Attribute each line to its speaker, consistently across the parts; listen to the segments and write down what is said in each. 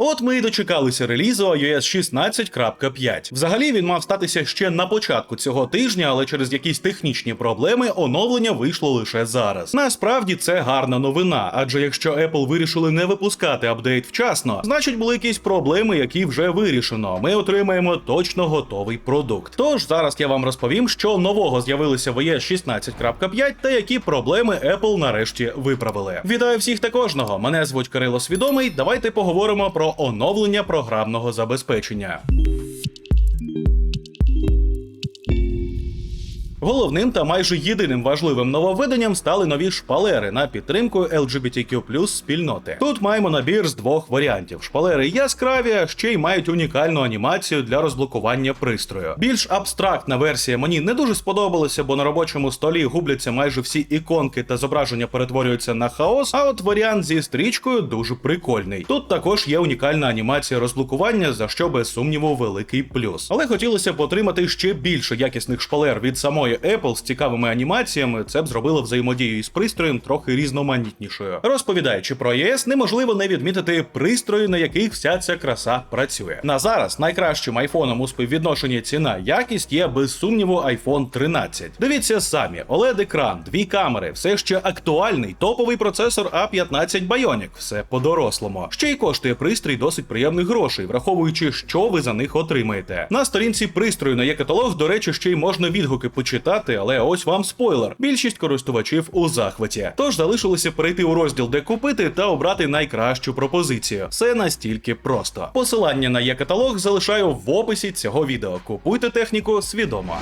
Speaker 1: От ми і дочекалися релізу iOS 16.5. Взагалі він мав статися ще на початку цього тижня, але через якісь технічні проблеми оновлення вийшло лише зараз. Насправді це гарна новина, адже якщо Apple вирішили не випускати апдейт вчасно, значить були якісь проблеми, які вже вирішено. Ми отримаємо точно готовий продукт. Тож зараз я вам розповім, що нового з'явилося в iOS 16.5 та які проблеми Apple нарешті виправили. Вітаю всіх та кожного. Мене звуть Кирило Свідомий. Давайте поговоримо про оновлення програмного забезпечення. Головним та майже єдиним важливим нововведенням стали нові шпалери на підтримку LGBTQ спільноти. Тут маємо набір з двох варіантів: шпалери яскраві, а ще й мають унікальну анімацію для розблокування пристрою. Більш абстрактна версія мені не дуже сподобалася, бо на робочому столі губляться майже всі іконки та зображення перетворюються на хаос. А от варіант зі стрічкою дуже прикольний. Тут також є унікальна анімація розблокування, за що без сумніву великий плюс. Але хотілося б отримати ще більше якісних шпалер від самої Apple з цікавими анімаціями. Це б зробило взаємодію із пристроєм трохи різноманітнішою. Розповідаючи про iOS, неможливо не відмітити пристрої, на яких вся ця краса працює. На зараз найкращим айфоном у співвідношенні ціна якість є без сумніву iPhone 13. Дивіться самі, oled екран дві камери, все ще актуальний топовий процесор A15 Bionic, все по-дорослому. Ще й коштує пристрій досить приємних грошей, враховуючи, що ви за них отримаєте. На сторінці пристрою на є каталог, до речі, ще й можна відгуки почитати, але ось вам спойлер. Більшість користувачів у захваті. Тож залишилося перейти у розділ, де купити, та обрати найкращу пропозицію. Все настільки просто. Посилання на є каталог залишаю в описі цього відео. Купуйте техніку свідомо.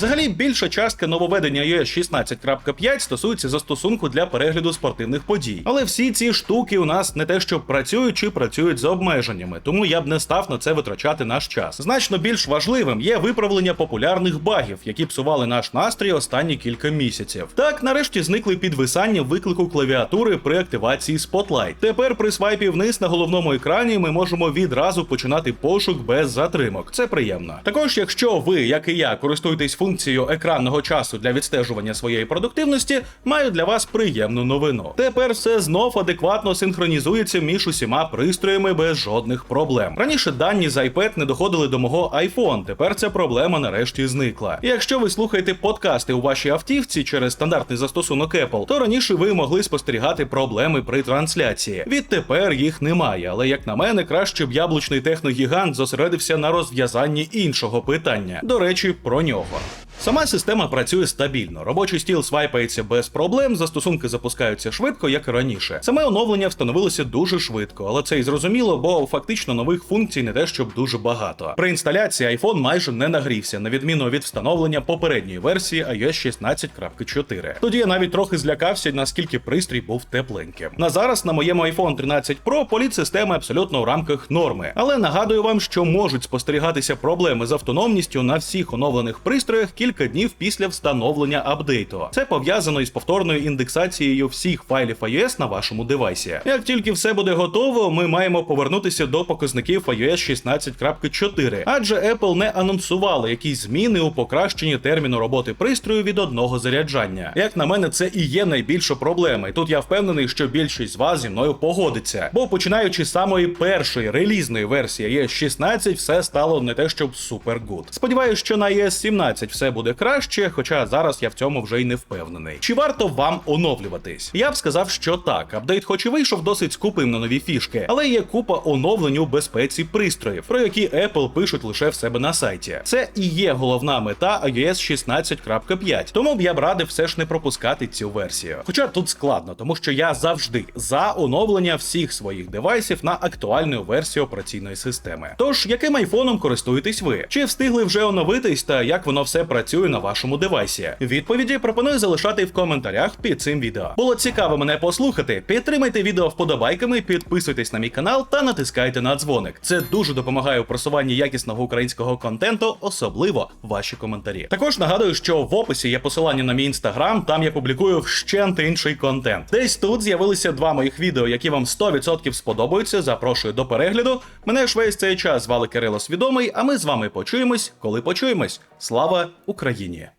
Speaker 1: Взагалі, більша частка нововведення iOS 16.5 стосується застосунку для перегляду спортивних подій. Але всі ці штуки у нас не те, що працюють чи працюють за обмеженнями, тому я б не став на це витрачати наш час. Значно більш важливим є виправлення популярних багів, які псували наш настрій останні кілька місяців. Так, нарешті зникли підвисання виклику клавіатури при активації Spotlight. Тепер при свайпі вниз на головному екрані ми можемо відразу починати пошук без затримок. Це приємно. Також, якщо ви, як і я, користуєтесь функцією екранного часу для відстежування своєї продуктивності, маю для вас приємну новину. Тепер все знов адекватно синхронізується між усіма пристроями без жодних проблем. Раніше дані з iPad не доходили до мого iPhone, тепер ця проблема нарешті зникла. І якщо ви слухаєте подкасти у вашій автівці через стандартний застосунок Apple, то раніше ви могли спостерігати проблеми при трансляції. Відтепер їх немає, але як на мене, краще б яблучний техногігант зосередився на розв'язанні іншого питання. До речі, про нього. Сама система працює стабільно. Робочий стіл свайпається без проблем, застосунки запускаються швидко, як і раніше. Саме оновлення встановилося дуже швидко, але це і зрозуміло, бо фактично нових функцій не те, щоб дуже багато. При інсталяції iPhone майже не нагрівся, на відміну від встановлення попередньої версії iOS 16.4. Тоді я навіть трохи злякався, наскільки пристрій був тепленьким. На зараз на моєму iPhone 13 Pro політ системи абсолютно у рамках норми, але нагадую вам, що можуть спостерігатися проблеми з автономністю на всіх оновлених пристроях кілька днів після встановлення апдейту. Це пов'язано із повторною індексацією всіх файлів iOS на вашому девайсі. Як тільки все буде готово, ми маємо повернутися до показників iOS 16.4, адже Apple не анонсували якісь зміни у покращенні терміну роботи пристрою від одного заряджання. Як на мене, це і є найбільша проблема. Тут я впевнений, що більшість з вас зі мною погодиться. Бо починаючи з самої першої релізної версії iOS 16, все стало не те, щоб супер гуд. Сподіваюсь, що на iOS 17 все буде краще, хоча зараз я в цьому вже й не впевнений. Чи варто вам оновлюватись? Я б сказав, що так. Апдейт, хоч і вийшов досить скупим на нові фішки, але є купа оновлень у безпеці пристроїв, про які Apple пишуть лише в себе на сайті. Це і є головна мета iOS 16.5, тому б я б радив все ж не пропускати цю версію. Хоча тут складно, тому що я завжди за оновлення всіх своїх девайсів на актуальну версію операційної системи. Тож, яким айфоном користуєтесь ви? Чи встигли вже оновитись та як воно все працює на вашому девайсі? Відповіді пропоную залишати в коментарях під цим відео. Було цікаво мене послухати. Підтримайте відео вподобайками, підписуйтесь на мій канал та натискайте на дзвоник. Це дуже допомагає у просуванні якісного українського контенту, особливо ваші коментарі. Також нагадую, що в описі є посилання на мій інстаграм, там я публікую вщент інший контент. Десь тут з'явилися два моїх відео, які вам 100% сподобаються. Запрошую до перегляду. Мене ж весь цей час звали Кирило Свідомий, а ми з вами почуємось, коли почуємось. Слава Україні!